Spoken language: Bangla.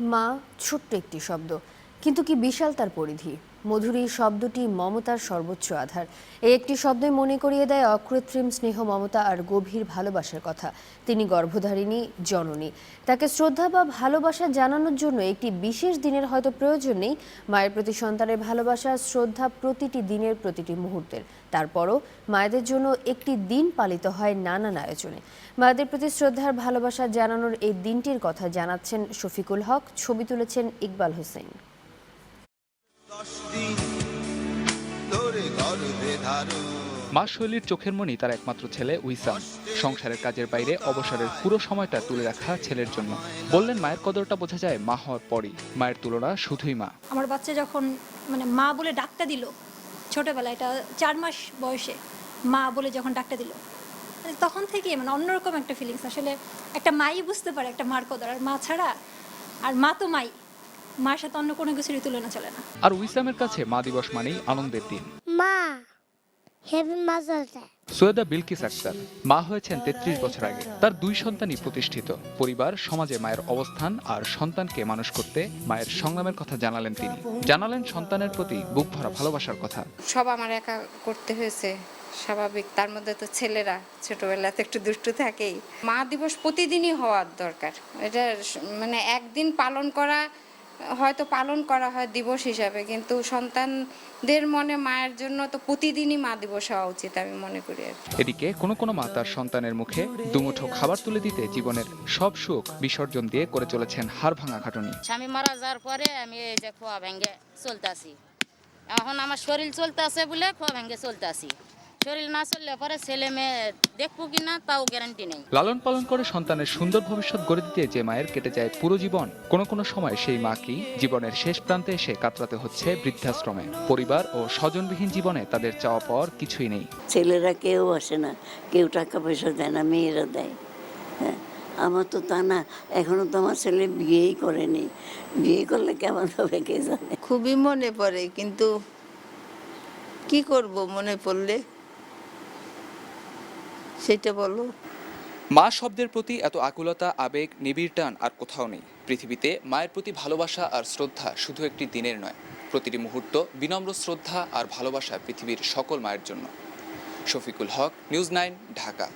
মা ছোট্ট একটি শব্দ। কিন্তু কি বিশাল তার পরিধি? মধুর শব্দটি মমতার সর্বোচ্চ আধার। এই একটি শব্দই মনে করিয়ে দেয় অকৃত্রিম স্নেহ মমতা আর গভীর ভালোবাসার কথা। তিনি গর্ভধারিণী, জননী। তাকে শ্রদ্ধা বা ভালোবাসা জানানোর জন্য একটি বিশেষ দিনের হয়তো প্রয়োজন নেই। মায়ের প্রতি সন্তানের ভালোবাসা, শ্রদ্ধা প্রতিটি দিনের প্রতিটি মুহূর্তের। তারপরও মায়েদের জন্য একটি দিন পালিত হয় নানান আয়োজনে। মায়েদের প্রতি শ্রদ্ধার ভালোবাসা জানানোর এই দিনটির কথা জানাচ্ছেন শফিকুল হক, ছবি তুলেছেন ইকবাল হোসেন। মা শৈলীর চোখের মনি তার একমাত্র ছেলে উইসাম সংসারের কাজের বাইরে অবসরের পুরো সময়টা তুলে রাখা ছেলের জন্য। বললেন মায়ের কদরটা বোঝা যায় মা হওয়ার পরই। মায়ের তুলনা শুধুই মা। আমার বাচ্চা যখন মানে মা বলে ডাকটা দিল ছোটবেলায় এটা চার মাস বয়সে মা বলে যখন ডাকটা দিল মানে তখন থেকে মানে অন্যরকম একটা ফিলিংস আসলে একটা মাই বুঝতে পারে একটা মার কদর আর মা ছাড়া আর মা তো মাই। মার সাথে অন্য কোনো কিছুরই তুলনা চলে না। আর উইসামের কাছে মা দিবস মানেই আনন্দের দিন। মা হ্যাপি মাজার সৈয়দা বিলকিস আক্তার মা হয়েছেন তেত্রিশ বছর আগে। তার দুই সন্তানই প্রতিষ্ঠিত। পরিবার সমাজে মায়ের অবস্থান আর সন্তানকে মানুষ করতে মায়ের সংগ্রামের কথা জানালেন তিনি। জানালেন সন্তানের প্রতি বুক ভরা ভালোবাসার কথা। সব আমার একা করতে হয়েছে স্বাভাবিক। তার মধ্যে তো ছেলেরা ছোটবেলাতে একটু দুষ্টু থাকেই। মা দিবস প্রতিদিনই হওয়ার দরকার। এটা মানে একদিন পালন করা হয়তো পালন করা হয় দিবস হিসাবে কিন্তু সন্তানদের মনে মায়ের জন্য তো প্রতিদিনই মা দিবস হওয়া উচিত আমি মনে করি এদিকে কোনো কোনো মা তার সন্তানের মুখে দুমুঠো খাবার তুলে দিতে জীবনের সব সুখ বিসর্জন দিয়ে করে চলেছেন হাড় ভাঙা খাটুনি। স্বামী মারা যাওয়ার পরে আমি এই যে খোয়া ভেঙে চলতেছি। এখন আমার শরীর চলতেছে বলে খোয়া ভেঙে চলতেছি। শরীর না চললে পরে ছেলে মেয়ে দেখব কি না তাও গ্যারান্টি নেই। লালন পালন করে সন্তানের সুন্দর ভবিষ্যৎ গড়ে দিতে যে মায়ের কেটে যায় পুরো জীবন কোনো কোনো সময় সেই মাকেই জীবনের শেষ প্রান্তে এসে কাতরাতে হচ্ছে বৃদ্ধাশ্রমে। পরিবার ও স্বজনবিহীন জীবনে তাদের চাওয়া পাওয়ার কিছুই নেই। ছেলেরা কেউ আসে না কেউ টাকা পয়সা দেয় না মেয়েরা দেয়। হ্যাঁ আমার তো তা না এখনও তো আমার ছেলে বিয়েই করেনি। বিয়ে করলে কেমন হবে কে জানে? খুবই মনে পড়ে কিন্তু কি করব মনে পড়লে? সেটা বলো। মা শব্দের প্রতি এত আকুলতা, আবেগ, নিবিড় টান আর কোথাও নেই। পৃথিবীতে মায়ের প্রতি ভালোবাসা আর শ্রদ্ধা শুধু একটি দিনের নয়। প্রতিটি মুহূর্ত বিনম্র শ্রদ্ধা আর ভালোবাসা পৃথিবীর সকল মায়ের জন্য। Shafiqul Haque, news nine, Dhaka.